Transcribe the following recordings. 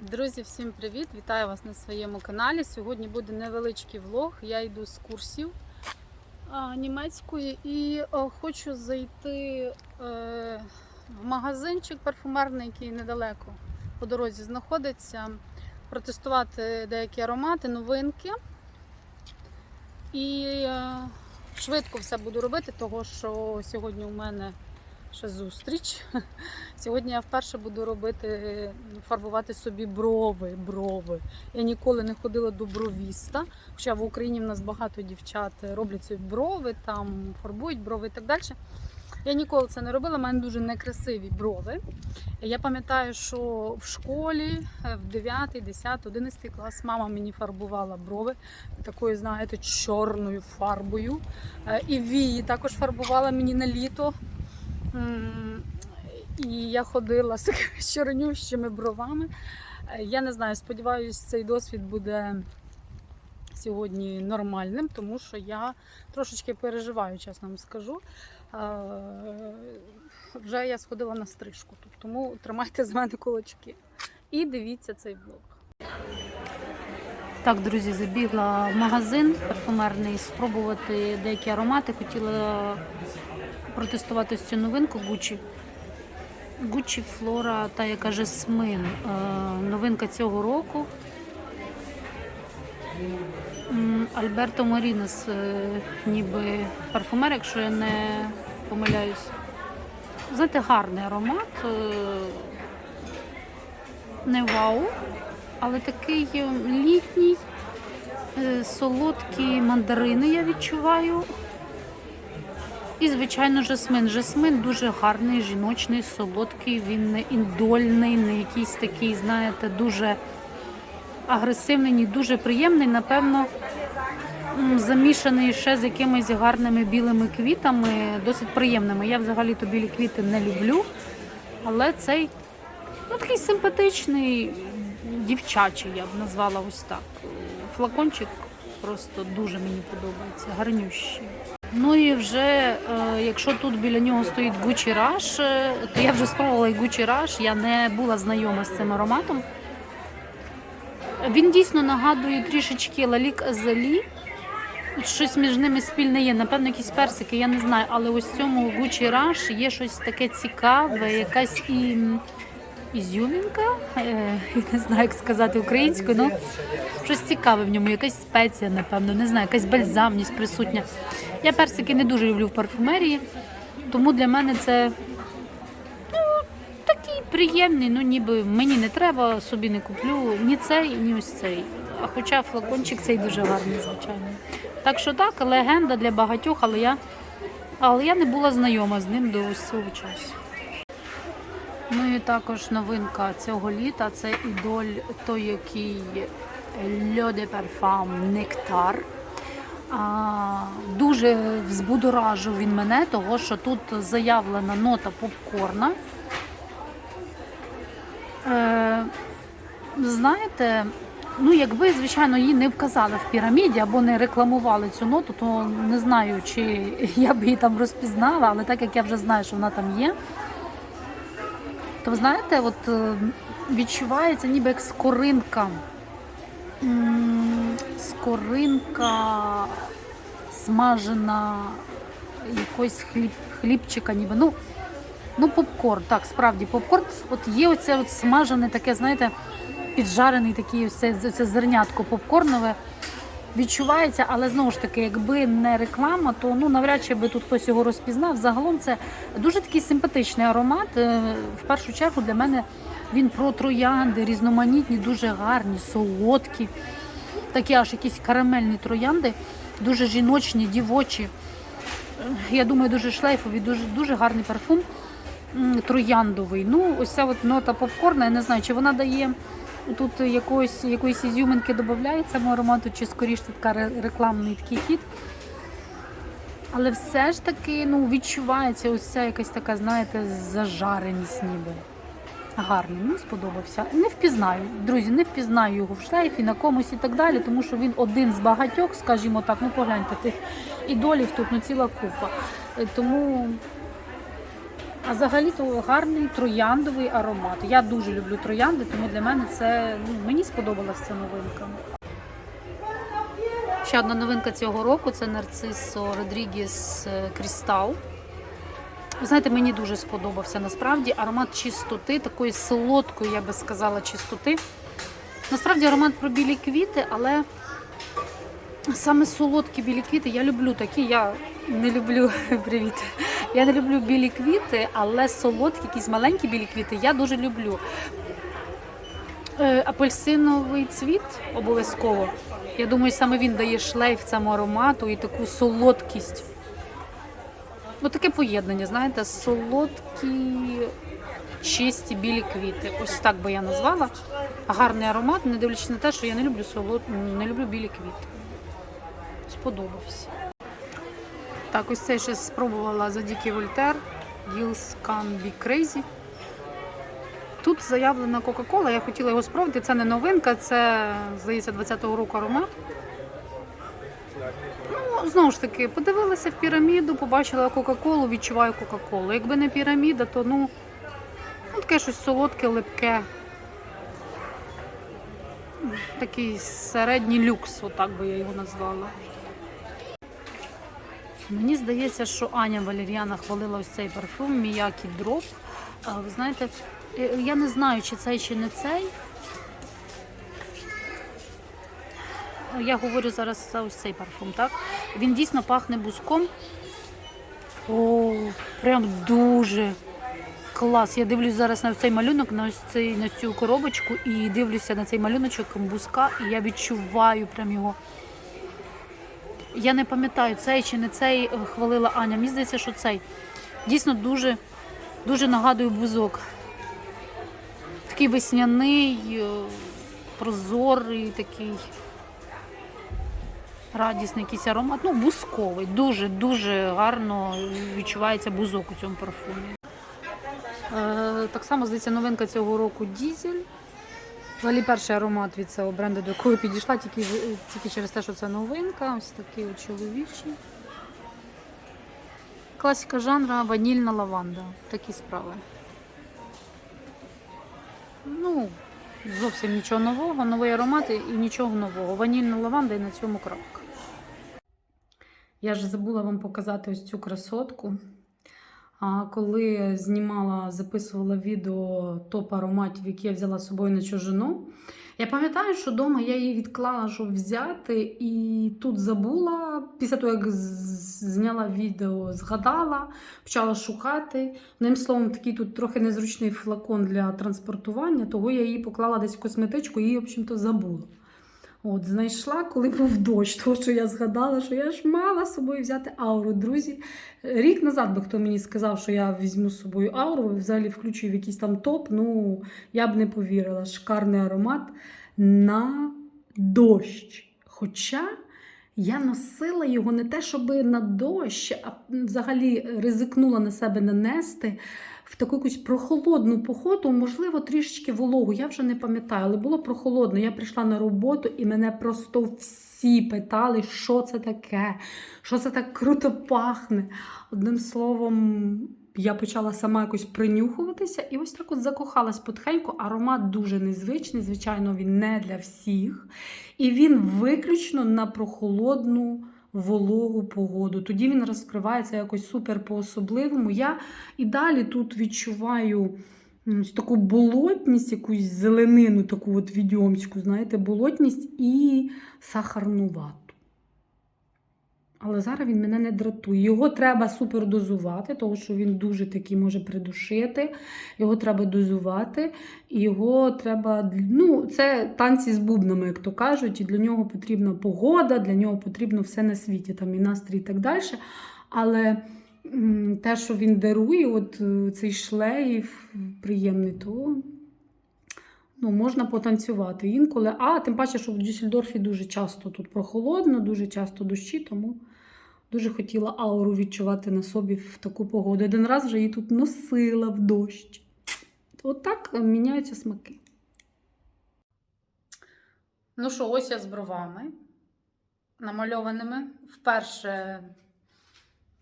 Друзі, всім привіт! Вітаю вас на своєму каналі. Сьогодні буде невеличкий влог. Я йду з курсів німецької і хочу зайти е, в магазинчик парфумерний, який недалеко по дорозі знаходиться, протестувати деякі аромати, новинки. І е, швидко все буду робити, того що сьогодні у мене ще зустріч. Сьогодні я вперше буду робити, фарбувати собі брови. брови. Я ніколи не ходила до бровіста. Хоча в Україні в нас багато дівчат роблять собі брови, там фарбують брови і так далі. Я ніколи це не робила, в мене дуже некрасиві брови. Я пам'ятаю, що в школі е, в 9, 10, 11 клас мама мені фарбувала брови такою, знаєте, чорною фарбою. Е, І вії також фарбувала мені на літо. І я ходила з чорнющими бровами. Е, Я не знаю, сподіваюся, цей досвід буде сьогодні нормальним, тому що я трошечки переживаю, чесно вам скажу. Е, Вже я сходила на стрижку, тому тримайте з мене кулачки. І дивіться цей влог. Так, друзі, забігла в магазин парфумерний спробувати деякі аромати. Хотіла протестувати цю новинку Gucci. Gucci Flora, та яка жасмин. Е, Новинка цього року. Альберто Морінес, е, ніби парфумер, якщо я не помиляюсь. Знаєте, гарний аромат. е, Не вау, але такий літній, солодкі мандарини я відчуваю. І, звичайно, жасмин. Жасмин дуже гарний, жіночний, солодкий, він не індольний, не якийсь такий, знаєте, дуже агресивний, ні дуже приємний. Напевно, замішаний ще з якимись гарними білими квітами, досить приємними. Я взагалі-то білі квіти не люблю, але цей ну, такий симпатичний, дівчачий, я б назвала ось так. Флакончик просто дуже мені подобається, гарнющий. Ну і вже, е, якщо тут біля нього стоїть Gucci Rush, е, то я вже спробувала і Gucci Rush, я не була знайома з цим ароматом. Він дійсно нагадує трішечки Лалік Азалі. Щось між ними спільне є, напевно, якісь персики, я не знаю. Але ось цьому Gucci Rush є щось таке цікаве, якась і ізюмінка, е, я не знаю, як сказати українською, ну цікаве в ньому, якась спеція, напевно, не знаю, якась бальзамність присутня. Я персики не дуже люблю в парфумерії, тому для мене це ну, такий приємний, ну ніби мені не треба, собі не куплю ні цей, ні ось цей. А хоча флакончик цей дуже гарний, звичайно. Так що так, легенда для багатьох, але я, але я не була знайома з ним до ось цього часу. Ну і також новинка цього літа це ідоль той, який Льо де Парфам Нектар. Дуже взбудоражив він мене, того що тут заявлена нота попкорна. Е, знаєте, ну якби, звичайно, її не вказали в піраміді або не рекламували цю ноту, то не знаю, чи я б її там розпізнала, але так як я вже знаю, що вона там є, то знаєте, от е, відчувається ніби як скоринка. Скоринка смажена якогось хліб, хлібчика, ніби. Ну, ну, попкорн, так, справді, попкорн. От є оце от смажене таке, знаєте, піджарений такий оце, це зернятко попкорнове. Відчувається, але знову ж таки, якби не реклама, то ну навряд чи би тут хтось його розпізнав. Загалом це дуже такий симпатичний аромат. Е, В першу чергу для мене він про троянди, різноманітні, дуже гарні, солодкі, такі аж якісь карамельні троянди, дуже жіночні, дівочі. Е, Я думаю, дуже шлейфові, дуже, дуже гарний парфум трояндовий. Ну, ось ця от нота попкорна, я не знаю, чи вона дає тут якоїсь, якоїсь ізюминки додається аромату, чи скоріше це така рекламний такий хід. Але все ж таки ну, відчувається ось ця якась така, знаєте, зажареність ніби. Гарний, мені сподобався. Не впізнаю, друзі, не впізнаю його в шлейфі, на комусь і так далі, тому що він один з багатьох, скажімо так, ну погляньте, тих ідолів тут ну, ціла купа. Е, Тому А взагалі то гарний трояндовий аромат. Я дуже люблю троянди, тому для мене це ну, мені сподобалася ця новинка. Ще одна новинка цього року це нарцисо Родрігіс Крістал. Ви знаєте, мені дуже сподобався насправді аромат чистоти, такої солодкої, я би сказала, чистоти. Насправді аромат про білі квіти, але саме солодкі білі квіти я люблю такі. Я не люблю привіт. Я не люблю білі квіти, але солодкі, якісь маленькі білі квіти я дуже люблю. Е, апельсиновий цвіт обов'язково. Я думаю, саме він дає шлейф цьому аромату і таку солодкість. Ну, таке поєднання, знаєте, солодкі, чисті білі квіти. Ось так би я назвала. Гарний аромат, не дивлячись на те, що я не люблю солод... не люблю білі квіти. Сподобався. Так, ось цей ще спробувала за Дікий Вольтер. Gills Can Be Crazy. Тут заявлена Кока-Кола, я хотіла його спробувати. Це не новинка, це, здається, 20-го року аромат. Ну, знову ж таки, подивилася в піраміду, побачила Кока-Колу, відчуваю Кока-Колу. Якби не піраміда, то ну, ну таке щось солодке, липке. Такий середній люкс, отак би я його назвала. Мені здається, що Аня Валеріана хвалила ось цей парфюм Міякі Дроп. Ви знаєте, я не знаю, чи цей, чи не цей. Я говорю зараз за ось цей парфум, так? Він дійсно пахне буском. О, прям дуже клас. Я дивлюсь зараз на цей малюнок, на ось цей, на цю коробочку і дивлюся на цей малюночок бузка, і я відчуваю прям його. Я не пам'ятаю, цей чи не цей е, хвалила Аня. Мені здається, що цей. Дійсно дуже, дуже нагадує бузок. Такий весняний, е, прозорий, такий радісний якийсь аромат. Ну, бузковий. Дуже-дуже гарно відчувається бузок у цьому парфумі. Е, так само, здається, новинка цього року Дізель. Взагалі перший аромат від цього бренду, до якого підійшла, тільки, тільки через те, що це новинка. Ось такий чоловічий. Класика жанра ванільна лаванда. Такі справи. Ну, зовсім нічого нового, новий аромат і нічого нового. Ванільна лаванда і на цьому крапка. Я ж забула вам показати ось цю красотку. А коли знімала, записувала відео топ ароматів, які я взяла з собою на чужину, я пам'ятаю, що вдома я її відклала, щоб взяти, і тут забула. Після того, як зняла відео, згадала, почала шукати. Одним словом, такий тут трохи незручний флакон для транспортування, того я її поклала десь в косметичку і в общем-то, забула. От, знайшла, коли був дощ, тому що я згадала, що я ж мала з собою взяти ауру. Друзі, рік назад би хто мені сказав, що я візьму з собою ауру, взагалі включу в якийсь там топ, ну я б не повірила. Шикарний аромат на дощ. Хоча я носила його не те, щоб на дощ, а взагалі ризикнула на себе нанести в таку якусь прохолодну походу, можливо, трішечки вологу. Я вже не пам'ятаю, але було прохолодно. Я прийшла на роботу і мене просто всі питали, що це таке, що це так круто пахне. Одним словом, я почала сама якось принюхуватися і ось так от закохалась потихеньку. Аромат дуже незвичний, звичайно, він не для всіх. І він виключно на прохолодну. Вологу погоду. Тоді він розкривається якось супер по-особливому. Я і далі тут відчуваю таку болотність, якусь зеленину, таку от відьомську, знаєте, болотність і сахарнувату. Але зараз він мене не дратує. Його треба супер дозувати, тому що він дуже такий може придушити. Його треба дозувати, його треба. Ну, це танці з бубнами, як то кажуть, і для нього потрібна погода, для нього потрібно все на світі, там і настрій і так далі. Але те, що він дарує, от е, цей шлейф приємний, то ну, можна потанцювати інколи. А тим паче, що в Дюссельдорфі дуже часто тут прохолодно, дуже часто дощі, тому дуже хотіла ауру відчувати на собі в таку погоду. Один раз вже її тут носила в дощ. От так е, міняються смаки. Ну що, ось я з бровами намальованими. Вперше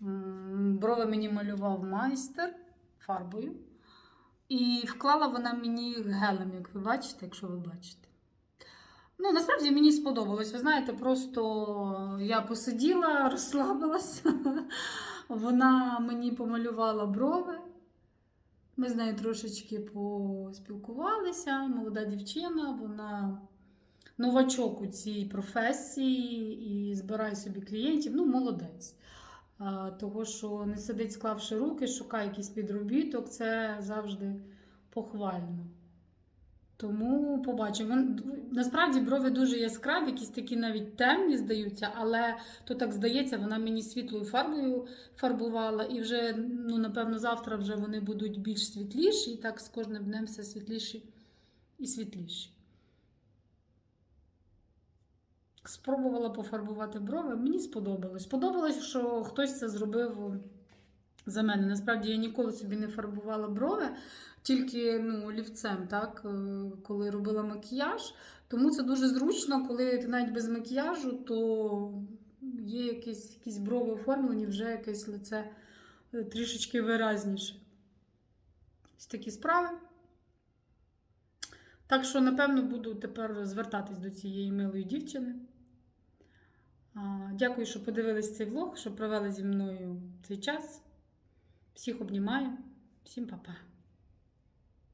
брови мені малював майстер. фарбою. І вклала вона мені гелем, як ви бачите, якщо ви бачите. Ну, насправді мені сподобалось. Ви знаєте, просто я посиділа, розслабилася. Вона мені помалювала брови. Ми з нею трошечки поспілкувалися. Молода дівчина, вона новачок у цій професії і збирає собі клієнтів. Ну, молодець. Того, що не сидить, склавши руки, шукає якийсь підробіток, це завжди похвально. Тому побачимо. Насправді брови дуже яскраві, якісь такі навіть темні здаються, але то так здається, вона мені світлою фарбою фарбувала, і вже, ну, напевно, завтра вже вони будуть більш світліші, і так з кожним днем все світліші і світліші. Спробувала пофарбувати брови, мені сподобалось. Сподобалось, що хтось це зробив за мене. Насправді я ніколи собі не фарбувала брови, тільки ну, олівцем, так, е, коли робила макіяж. Тому це дуже зручно, коли ти навіть без макіяжу, то є якісь, якісь брови оформлені, вже якесь лице е, трішечки виразніше. Ось такі справи. Так що, напевно, буду тепер звертатись до цієї милої дівчини. Дякую, що подивились цей влог, що провели зі мною цей час. Всіх обнімаю. Всім па-па.